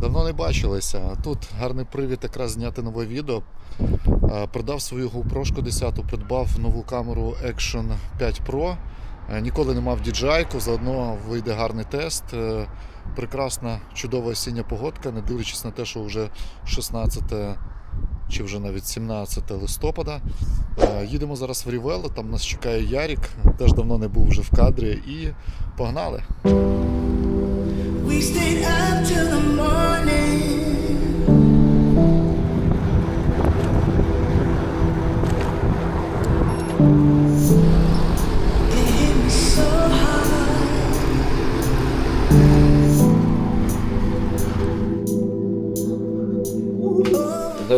Давно не бачилися. Тут гарний привід якраз зняти нове відео. Е, Продав свою GoPro 10, придбав нову камеру Action 5 Pro. Е, Ніколи не мав DJI, заодно вийде гарний тест. Е, Прекрасна, чудова осіння погодка, не дивлячись на те, що вже 16 чи вже навіть 17 листопада. Їдемо зараз в Рівело, там нас чекає Ярік, теж давно не був вже в кадрі, і погнали. We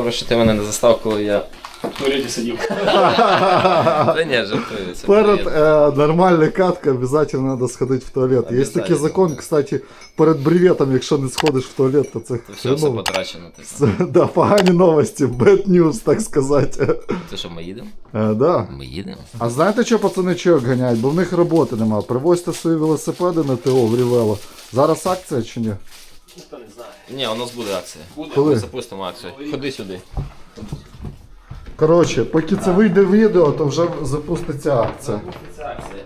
Добре, що ти мене не застав, коли я. В туалеті сидів. Та ні, жартую. Це Перед приємно. э, нормальной каткой обязательно надо сходить в туалет. Есть такий Обязательно. закон, кстати, перед бреветом, якщо не сходиш в туалет, то це Це все, все хреново. потрачено. Це, да, погані новості, bad news, так сказати. Це що, ми їдемо? Е, да. Ми їдемо. А знаєте, що пацани чайок ганяють? Бо в них роботи нема. Привозьте свої велосипеди на ТО в Рівело. Зараз акція чи ні? Ніхто не знає. Ні, у нас буде акція. Буде. Коли? Ми запустимо акцію. Ходи сюди. Коротше, поки це вийде відео, то вже запуститься акція. Це акція.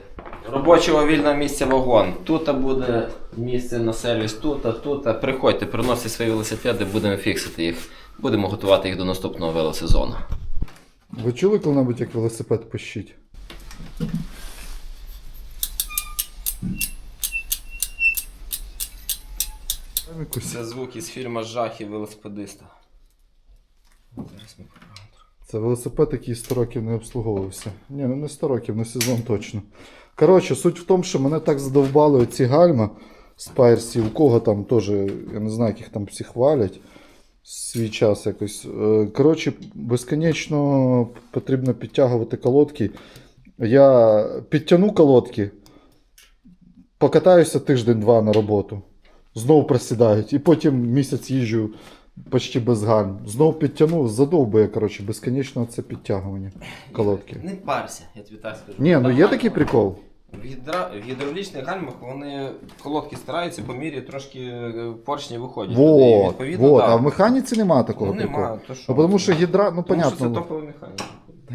Робочого вільного місця вагон. Тут буде місце на сервіс, тут, тут. Приходьте, приносите свої велосипеди, будемо фіксити їх. Будемо готувати їх до наступного велосезону. Ви чули коли-небудь, як велосипед пищить? Там якусь- Це звук із фільму Жахи велосипедиста. Зараз ми Це велосипед, який 100 років не обслуговувався. Ні, ну не 100 років, на сезон точно. Коротше, суть в тому, що мене так задовбали ці гальма з Пайерсі, у кого там теж, я не знаю, яких там всі хвалять. Свій час якось. Е, Коротше, безконечно потрібно підтягувати колодки. Я підтягну колодки, покатаюся тиждень-два на роботу. Знову просідають. І потім місяць їжджу почти без гальм. Знову підтягнув, задовбує, коротше, безконечно це підтягування колодки. Не парся, я тобі так скажу. Ні, ну є такий прикол. В, гідра... в гідравлічних гальмах вони колодки стараються по мірі трошки е, поршні виходять. туди, і Вот, відповідно, вот. А в механіці немає такого ну, приколу. нема, то що? Ну, тому що гідра, ну Тому понятно. що це ну, топова механіка.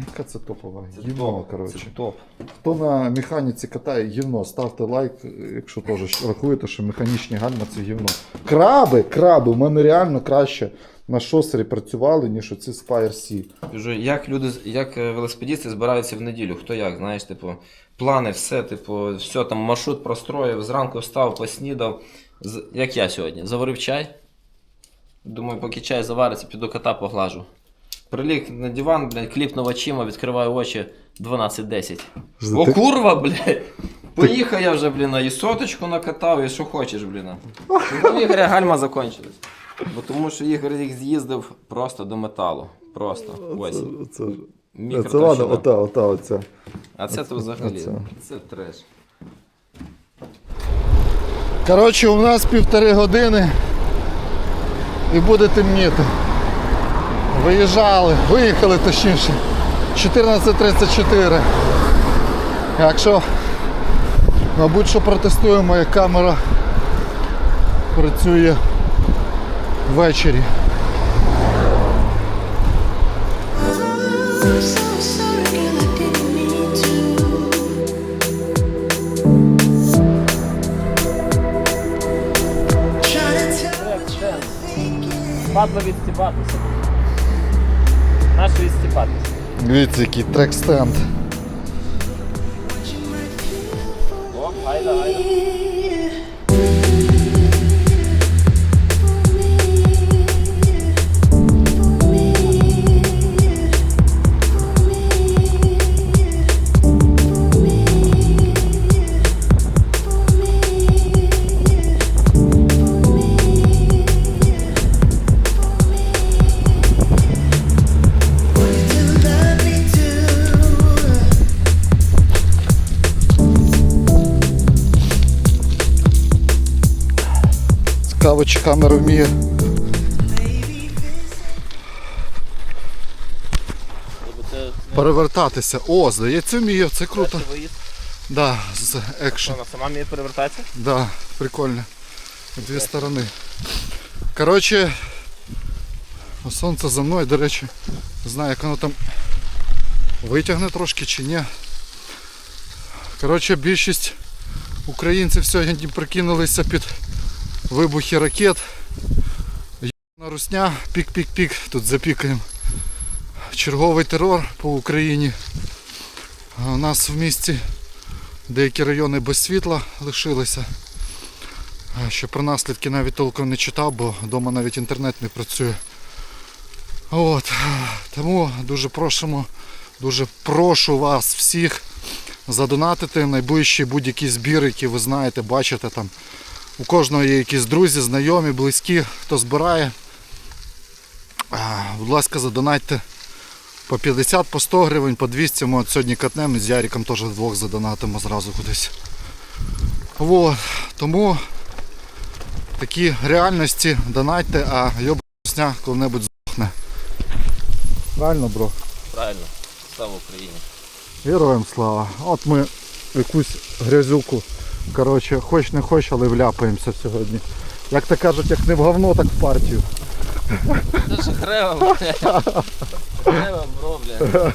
Яка це топова? Це Гівно, топ, коротше. Це топ. Хто на механіці катає гівно, ставте лайк, якщо теж рахуєте, що механічні гальма це гівно. Краби, краби, в мене реально краще на шосері працювали, ніж оці Spire C. Кажу, як люди, як е, велосипедисти збираються в неділю, хто як, знаєш, типу, плани, все, типу, все там маршрут простроїв, зранку встав, поснідав. Як я сьогодні, заварив чай. Думаю, поки чай завариться, піду кота поглажу. Приліг на диван, блядь, кліпнув очима, відкриваю очі 12-10. О, курва, блядь! Поїхав я вже, блін, і соточку накатав, і що хочеш, блін. Ну, Ігоря гальма закончилась. Бо тому що Ігор їх з'їздив просто до металу. Просто. Ось. Це, це, це ладно, ота, ота, оця. А це то взагалі. оце. Це треш. Коротше, у нас півтори години і буде темніти. Виїжджали, виїхали точніше. 14.34. Якщо, мабуть, що протестуємо, як камера працює ввечері. I'm so Нащо відстібатися? Дивіться, який трек стенд. О, гайда, гайда. Камера вміє. Перевертатися. О, здається, вміє, це круто. Да, з екшн. Вона сама вміє перевертатися? Да, прикольно. Дві сторони. Коротше, сонце за мною, до речі, не знаю, як воно там витягне трошки чи ні. Коротше, більшість українців сьогодні прикинулися під вибухи ракет. Єбана русня, пік-пік-пік, тут запікаємо. Черговий терор по Україні. У нас в місті деякі райони без світла лишилися. Що про наслідки навіть толком не читав, бо вдома навіть інтернет не працює. От. Тому дуже просимо, дуже прошу вас всіх задонатити в найближчий будь-який збір, який ви знаєте, бачите там. У кожного є якісь друзі, знайомі, близькі, хто збирає. Будь ласка, задонатьте по 50, по 100 гривень, по 200. Ми от сьогодні катнемо і з Яриком теж вдвох задонатимо зразу кудись. От. Тому такі реальності донатьте, а йобусня коли-небудь здохне. Правильно, бро? Правильно. Слава Україні. Героям слава. От ми якусь грязюку. Коротше, хоч не хоч, але вляпаємося сьогодні. Як то кажуть, як не в говно, так в партію. Це ж грева, блядь. Грева, бро, блядь.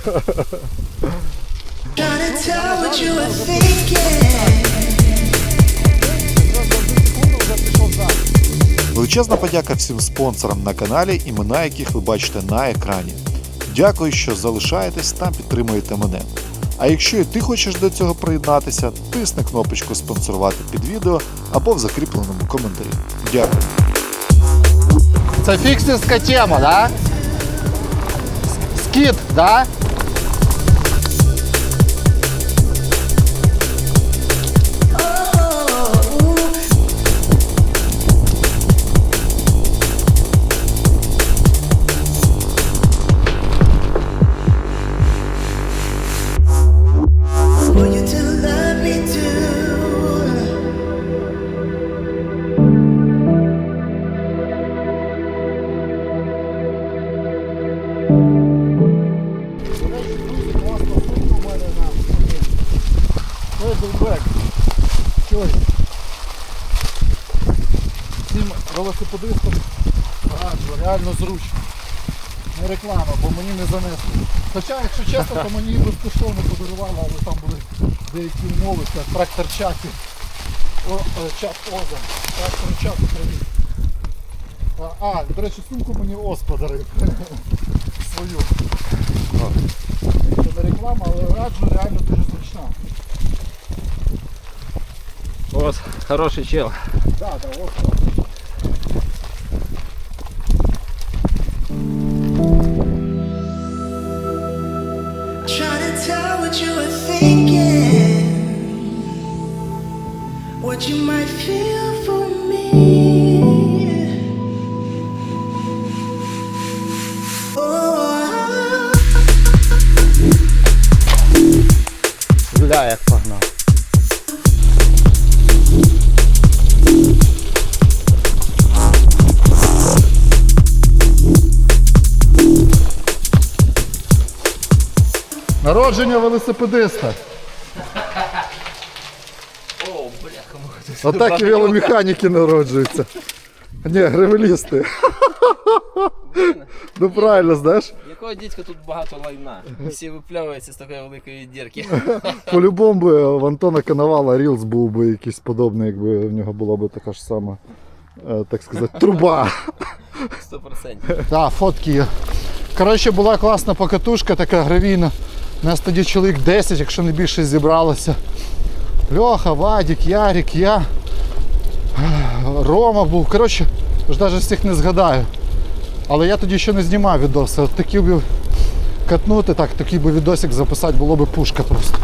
Trying tell what you were thinking. Величезна подяка всім спонсорам на каналі, імена яких ви бачите на екрані. Дякую, що залишаєтесь та підтримуєте мене. А якщо і ти хочеш до цього приєднатися, тисни кнопочку спонсорувати під відео або в закріпленому коментарі. Дякую. Це фіксерська тема, да? Скіт, да? Велосипедистам раджу, реально зручно. Не реклама, бо мені не занесли. Хоча, якщо чесно, то мені безкоштовно подарували, але там були деякі умови, як трактор чаті. О, е, чат Оза. Трактор чат привіт. А, а, до речі, сумку мені Оз подарив. Свою. Це не реклама, але раджу реально дуже зручна. Ось, хороший чел. Да, да, Оз. Гуляє, як погнав. Народження велосипедиста. О, бляха, Отак і веломеханіки народжуються. Ні, гравелісти. Ну правильно, знаєш, Якого дідька тут багато лайна? Всі випльовуються з такої великої дірки. по-любому би в Антона Коновала Рілс був би якийсь подобний, якби в нього була б така ж сама, е, так сказати, труба. 100%. Так, фотки є. Коротше, була класна покатушка, така гравійна. Нас тоді чоловік 10, якщо не більше зібралося. Льоха, Вадік, Ярік, я, Рома був. Коротше, ж навіть всіх не згадаю. Але я тоді ще не знімав відоси. От такий би катнути, так, такий би відосик записати було б пушка просто.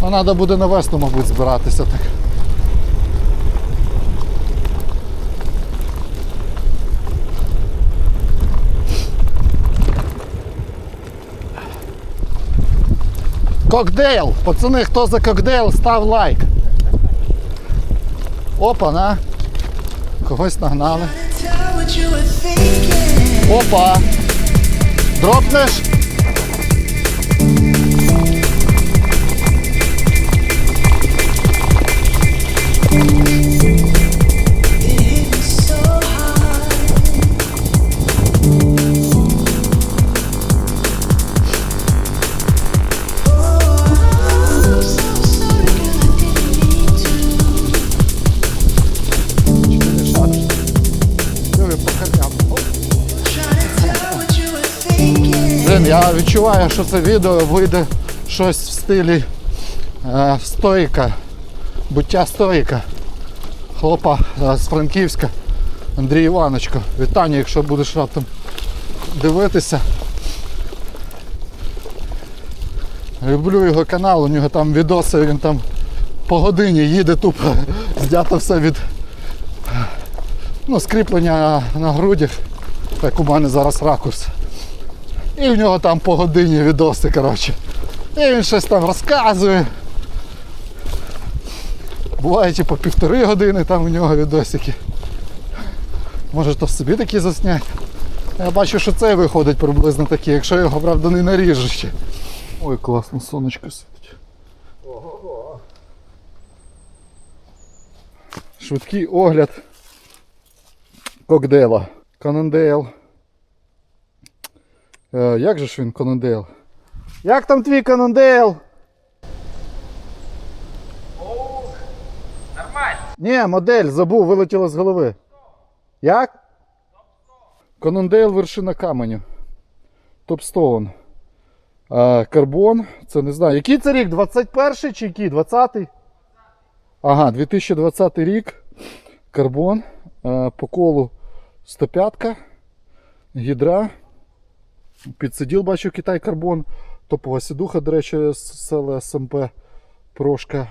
А треба буде на весну, мабуть, збиратися так. Кокдейл! Пацани, хто за кокдейл, став лайк. Опа, на. Когось нагнали. Опа. Дропнеш? Відчуваю, що це відео вийде щось в стилі е, стоїка, буття стоїка. Хлопа е, з Франківська, Андрій Іваночко. Вітання, якщо будеш раптом дивитися. Люблю його канал, у нього там відоси, він там по годині їде тупо, знято все від ну, скріплення на грудях, як у мене зараз ракурс. І в нього там по годині відоси, коротше. І він щось там розказує. Буває ті по півтори години там у нього відосики. Може то собі такі засняти. Я бачу, що цей виходить приблизно такий, якщо його, правда, не наріжу ще. Ой, класно, сонечко світить. Швидкий огляд Кокдейла. Конандейл. Е, як же ж він Конандейл? Як там твій Конандейл? Нормально. Ні, модель забув, вилетіла з голови. Як? Конандейл вершина каменю. Топстоун. А, карбон, це не знаю. Який це рік? 21 чи який? 20-й? Ага, 2020 рік. Карбон. А, по колу 105 гідра. Підсиділ, бачу, Китай карбон. Топова сідуха, до речі, з села СМП Прошка.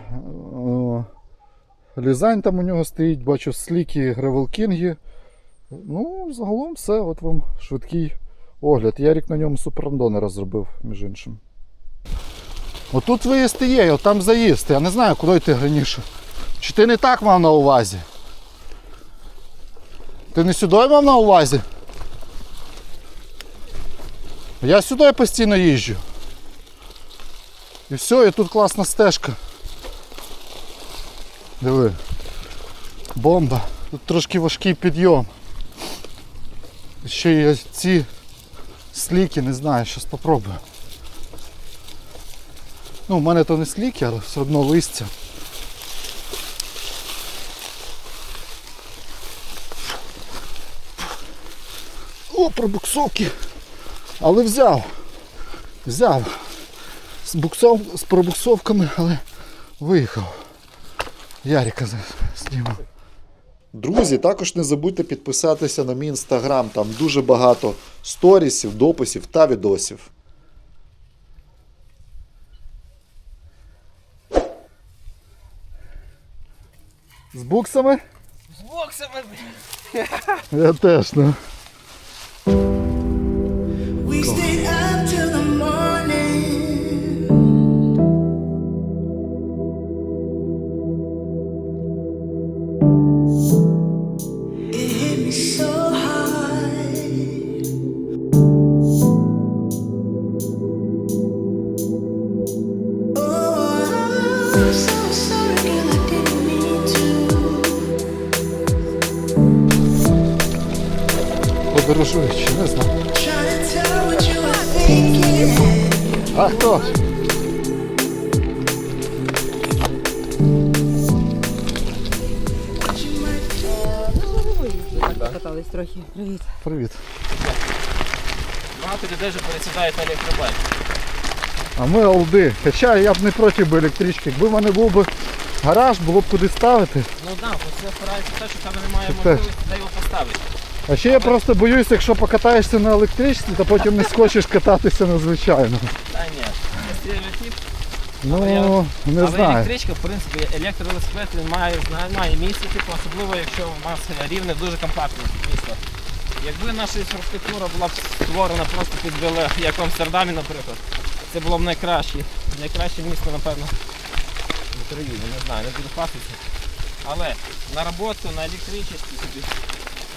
Е, Лізань там у нього стоїть, бачу сліки гревелкінги. Ну, загалом все, от вам швидкий огляд. Ярік на ньому суперандонера зробив, між іншим. Отут виїзд і є, от там заїзд. Я не знаю, куди йти раніше. Чи ти не так мав на увазі? Ти не сюди мав на увазі? Я сюди постійно їжджу. І все, і тут класна стежка. Диви. Бомба. Тут трошки важкий підйом. Ще є ці сліки, не знаю, щось попробую. Ну, в мене то не сліки, але все одно листя. О, пробуксовки. Але взяв. Взяв. З, буксов, з пробуксовками, але виїхав. Яріка знімав. Друзі, також не забудьте підписатися на мій інстаграм. Там дуже багато сторісів, дописів та відосів. З буксами? З боксами. Я теж, ну. Багато людей вже пересідають на електробайк. А ми олди. Хоча я б не проти би електрички. Якби в мене був би гараж, було б куди ставити. Ну так, да, бо це опирається те, що тебе немає Це можливості, де його поставити. А ще я просто боюсь, якщо покатаєшся на електричці, то потім не схочеш кататися на звичайному. Та ні, це стереотип. Ну, не Але знаю. електричка, в принципі, електровелосипед він має, знає, має місце, типу, особливо якщо у нас рівне дуже компактне місто. Якби наша інфраструктура була б створена просто під веле, як в Амстердамі, наприклад, це було б найкраще. Найкраще місто, напевно, в Україні, не знаю, не буду хвастатися. Але на роботу, на електричці собі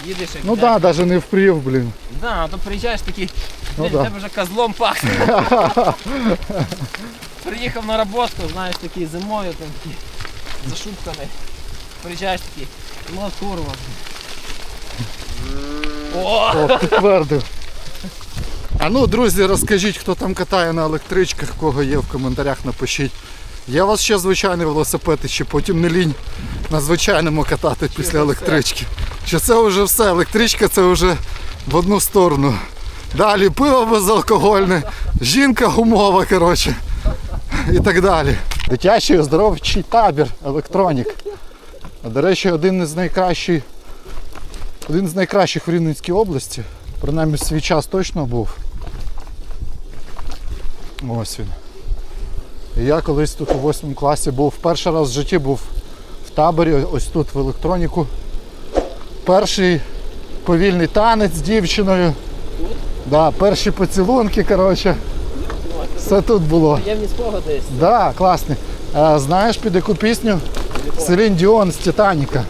їдеш як Ну так, да, навіть не впрів, блін. Да, а то приїжджаєш такий, Ну блін, да. тебе вже козлом пахне. Приїхав на роботу, знаєш, такий зимою, там такий зашутканий. Приїжджаєш такий, ну курва. О! О, підтвердив. А ну, друзі, розкажіть, хто там катає на електричках, кого є в коментарях, напишіть. Є у вас ще звичайний велосипед, і чи потім не лінь на звичайному катати після це електрички. Чи це вже все? Електричка це вже в одну сторону. Далі пиво безалкогольне, жінка гумова, коротше. І так далі. Дитячий оздоровчий табір електронік. До речі, один із найкращих, один з найкращих в Рівненській області. Принаймні свій час точно був. Ось він. І я колись тут у 8 класі був, перший раз в житті був в таборі, ось тут в електроніку. Перший повільний танець з дівчиною. Да, перші поцілунки, коротше. Все тут було. Приємні спогади. Да, класний. Е, знаєш під яку пісню? Селін Діон з Титаніка.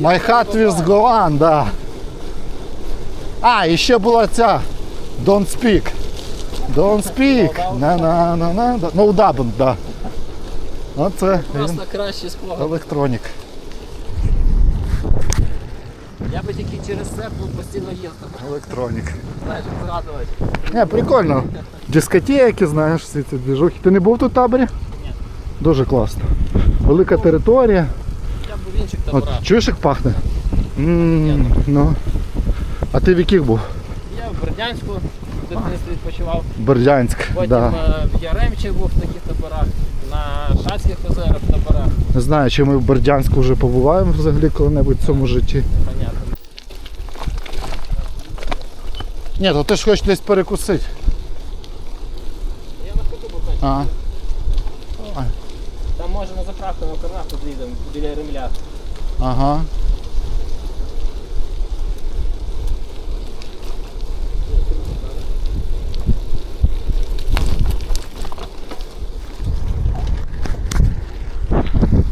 My heart will go on, да. А, і ще була ця Don't speak. Don't speak. На на на на No doubt, да. Оце він Просто кращі спогади. електронік. Я би тільки через це був постійно їздив. Електронік. Знаєш, згадувати. Не, прикольно. Дискотеки, знаєш, всі ці двіжухи. Ти не був тут в таборі? Ні. Дуже класно. Велика територія. Б в От чуєш, як пахне? м ну. А ти в яких був? Я в Бердянську в дитинстві відпочивав. Бердянськ. Потім Да. е, в Яремчі був в таких таборах, на Шацьких озерах таборах. Не знаю, чи ми в Бердянську вже побуваємо взагалі коли-небудь в цьому житті. Понятно. Ні, то ти ж хочеш десь перекусити. Я на ходу був. А. Там може на заправку на карнах під'їдемо біля Ремля. Ага.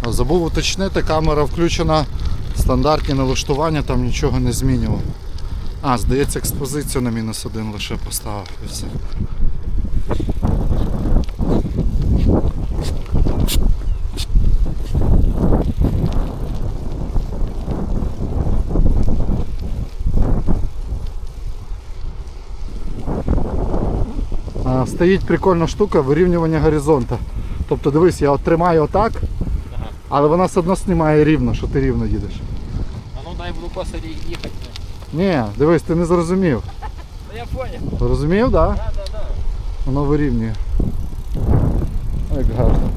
Забув уточнити, камера включена, стандартні налаштування, там нічого не змінював. А, здається, експозицію на мінус один лише поставив і все. А, стоїть прикольна штука вирівнювання горизонту. Тобто дивись, я от тримаю отак, Ага. але вона все одно знімає рівно, що ти рівно їдеш. А ну дай буду косарі їхати. Ні, дивись, ти не зрозумів. Та я поняв. Зрозумів, так? Да? Да, да, да. Воно вирівнює. Як гарно.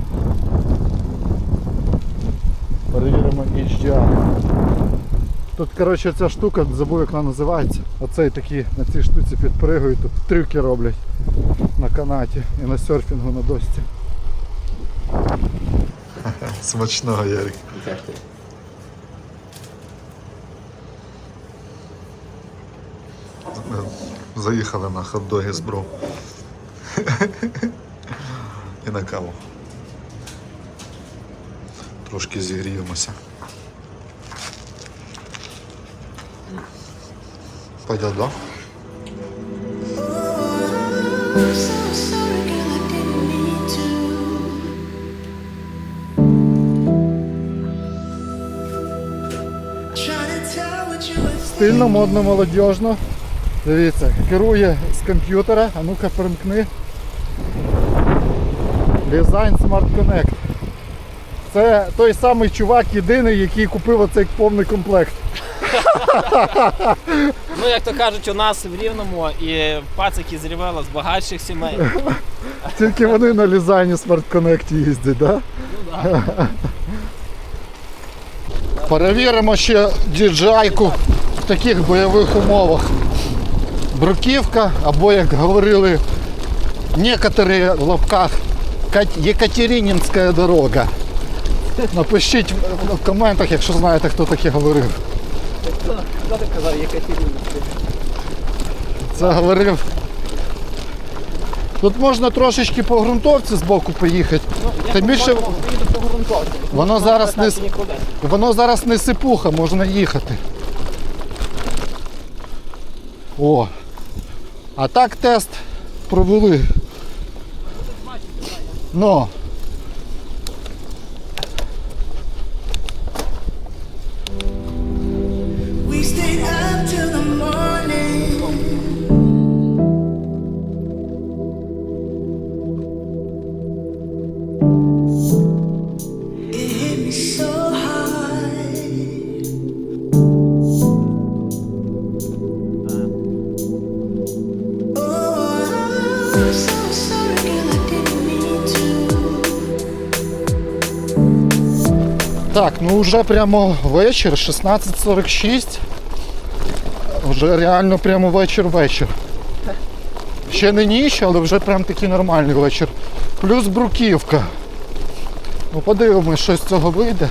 Перевіримо HDR. Тут, коротше, ця штука, забув як вона називається. Оцей такі на цій штуці підпригують, тут трюки роблять на канаті і на серфінгу на досці. Смачного, Ярик. Заїхали на хот-доги з бром. І на каву. Трошки зігріємося. Пойдет, да? Стильно, модно, молодіжно. Дивіться, керує з комп'ютера, а ну-ка примкни. Design Smart Connect. Це той самий чувак єдиний, який купив оцей повний комплект. Ну, як то кажуть, у нас в Рівному і пацики з Рівела з багатших сімей. Тільки вони на Design Smart Connect їздять, так? Да? Перевіримо ще діджайку в таких бойових умовах. Бруківка, або як говорили некоторі в лапках, Кат- Єкатеринінська дорога. Напишіть в- коментах, якщо знаєте, хто таке говорив. Хто ти казав, Єкатерина? Це говорив. Тут можна трошечки по ґрунтовці з боку поїхати. Ну, Тим більше по воно зараз не, воно зараз не сипуха, можна їхати. О. А так тест провели. Ну. Вже прямо вечір, 16.46. Вже реально прямо вечір-вечір. Ще не ніч, але вже прям такий нормальний вечір. Плюс бруківка. Ну, подивимось, що з цього вийде.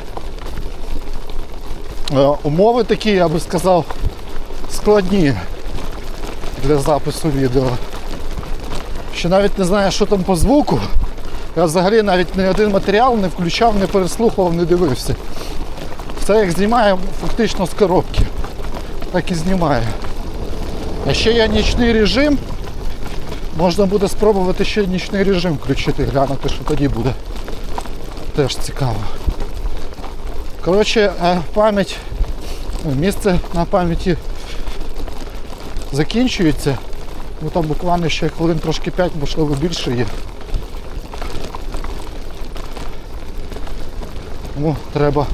Е, Умови такі, я би сказав, складні для запису відео. Ще навіть не знаю, що там по звуку. Я взагалі навіть ні один матеріал не включав, не переслухував, не дивився. Все як знімаю фактично з коробки. Так і знімаю. А ще є нічний режим. Можна буде спробувати ще нічний режим включити, глянути, що тоді буде. Теж цікаво. Коротше, е, пам'ять, ну, місце на пам'яті закінчується. Ну там буквально ще хвилин трошки 5, можливо більше є. Тому треба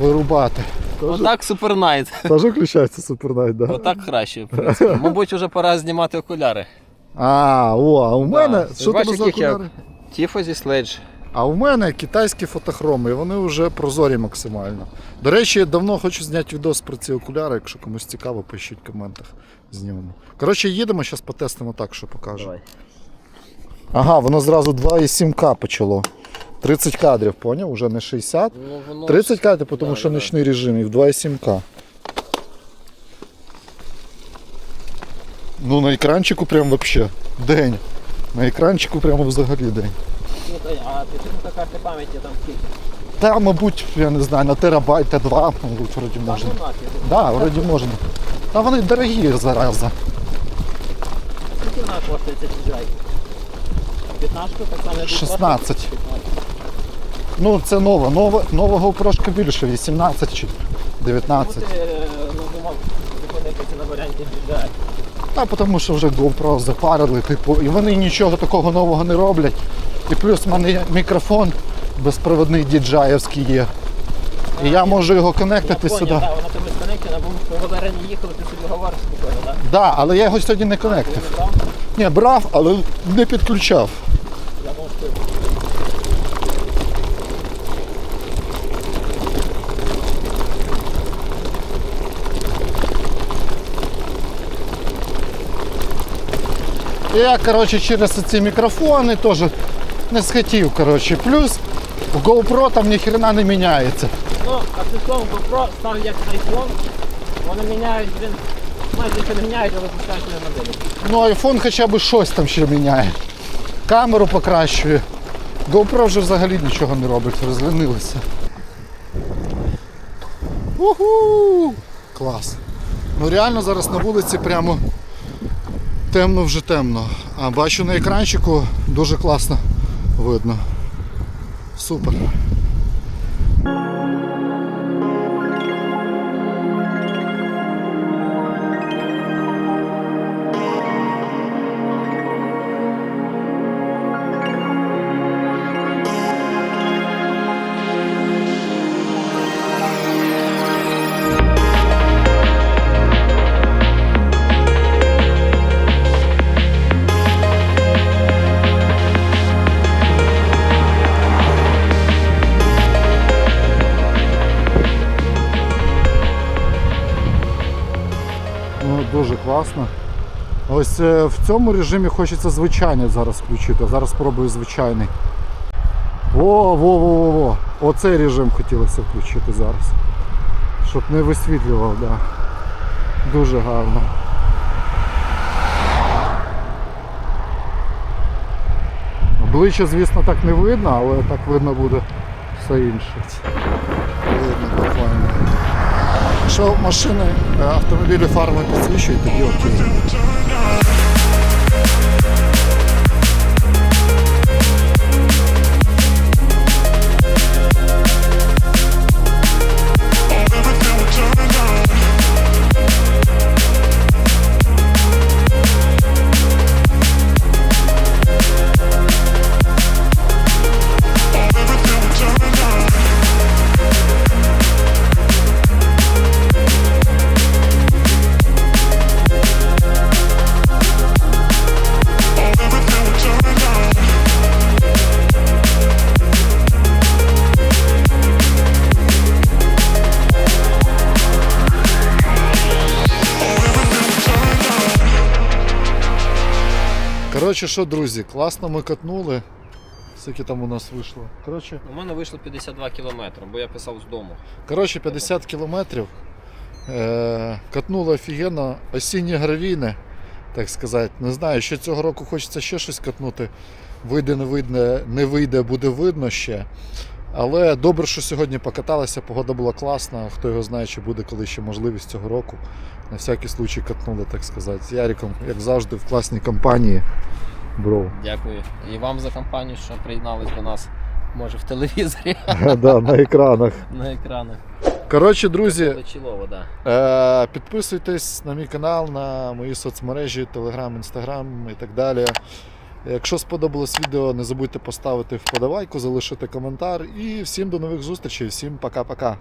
вирубати. Отак супернайт. Теж включається супернайт, да? Отак краще, в принципі. Мабуть, вже пора знімати окуляри. А, о, а у мене. Ти Що бачиш, там за яких я- окуляри? Тіфозі Следж. А у мене китайські фотохроми, і вони вже прозорі максимально. До речі, я давно хочу зняти відос про ці окуляри. Якщо комусь цікаво, пишіть в коментах. Знімемо. Коротше, їдемо, зараз потестимо так, що покажу. Давай. Ага, воно зразу 2,7К почало. 30 кадрів, поняв? Уже не 60. Ну, 30 кадрів, тому що нічний режим і в 2,7К. Ну на екранчику прям вообще день. На екранчику прямо взагалі день. Слухай, а підтримка карти пам'яті там скільки? Та, мабуть, я не знаю, на терабайт, Т2, мабуть, вроді можна. Ну, нафіг. Да, вроді можна. Та вони дорогі зараза. Скільки вона коштує ця DJI? 15 так само як 16. 15. Ну це нова, нова, нового прошка більше, 18 чи Чому 19. ти е, на варіанті? Та тому що вже GoPro запарили, типу, і вони нічого такого нового не роблять. І плюс в мене мікрофон безпроводний діджаєвський є. І я можу його конектити сюди. так, вона тобі сконектена, бо ми Валерені їхали, ти собі говориш спокійно, так? Да, але я його сьогодні не конектив. Ні, брав, але не підключав. Я думав, що І я, коротше, через ці мікрофони теж не схотів. Коротше. Плюс в GoPro там ніхрена не міняється. Ну, а ти словом GoPro став як iPhone, вони міняють, блін, майже не міняють, але пускають на моделі. Ну, iPhone хоча б щось там ще міняє. Камеру покращує. GoPro вже взагалі нічого не робить, розлінилися. Уху! Клас. Ну реально зараз на вулиці прямо темно вже темно. А бачу на екранчику дуже класно видно. Супер. Класно. Ось е, в цьому режимі хочеться звичайний зараз включити. Зараз спробую звичайний. Во, во, во, во, во. Оцей режим хотілося включити зараз. Щоб не висвітлював, да. Дуже гарно. Обличчя, звісно, так не видно, але так видно буде все інше. Якщо машини, е, автомобілі фарми підсвічують, тоді окей. Коротше, що, друзі, класно ми катнули. Скільки там у нас вийшло? Коротше, У мене вийшло 52 кілометри, бо я писав з дому. коротше 50 кілометрів. Е, катнули офігенно. осінні гравійне, так сказати. Не знаю, ще цього року хочеться ще щось катнути. Вийде, не вийде, не вийде, буде видно ще. Але добре, що сьогодні покаталися, погода була класна. Хто його знає, чи буде коли ще можливість цього року. На всякий случай катнули, так сказати. З Яриком, як завжди, в класній компанії. Бро. Дякую. І вам за компанію, що приєднались до нас. Може в телевізорі да, на екранах. на екранах. Коротше, друзі, е, підписуйтесь на мій канал, на мої соцмережі, Telegram, Instagram і так далі. Якщо сподобалось відео, не забудьте поставити вподобайку, залишити коментар. І всім до нових зустрічей, всім пока-пока.